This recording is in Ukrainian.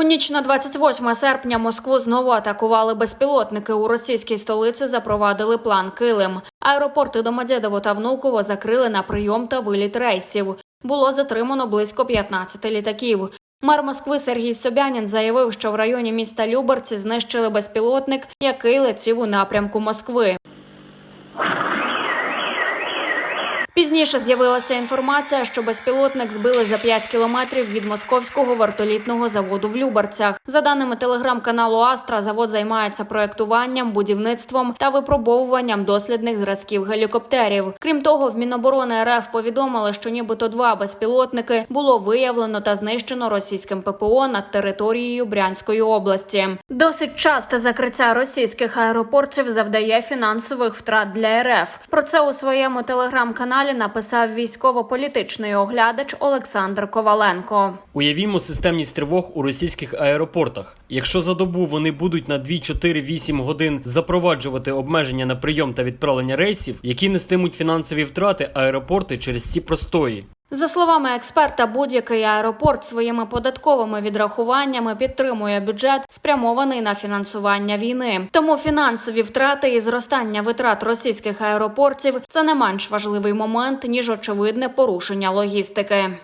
У ніч на 28 серпня Москву знову атакували безпілотники. У російській столиці запровадили план Килим. Аеропорти Домодєдово та Внуково закрили на прийом та виліт рейсів. Було затримано близько 15 літаків. Мер Москви Сергій Собянін заявив, що в районі міста Люберці знищили безпілотник, який летів у напрямку Москви. Пізніше з'явилася інформація, що безпілотник збили за 5 кілометрів від московського вартолітного заводу в Любарцях. За даними телеграм-каналу Астра, завод займається проектуванням, будівництвом та випробовуванням дослідних зразків гелікоптерів. Крім того, в Міноборони РФ повідомили, що нібито два безпілотники було виявлено та знищено російським ППО над територією Брянської області. Досить часте закриття російських аеропортів завдає фінансових втрат для РФ. Про це у своєму телеграм-каналі написав військово-політичний оглядач Олександр Коваленко. Уявімо системність тривог у російських аеропортах. Якщо за добу вони будуть на 2-4-8 годин запроваджувати обмеження на прийом та відправлення рейсів, які нестимуть фінансові втрати аеропорти через ті простої. За словами експерта, будь-який аеропорт своїми податковими відрахуваннями підтримує бюджет, спрямований на фінансування війни. Тому фінансові втрати і зростання витрат російських аеропортів це не менш важливий момент ніж очевидне порушення логістики.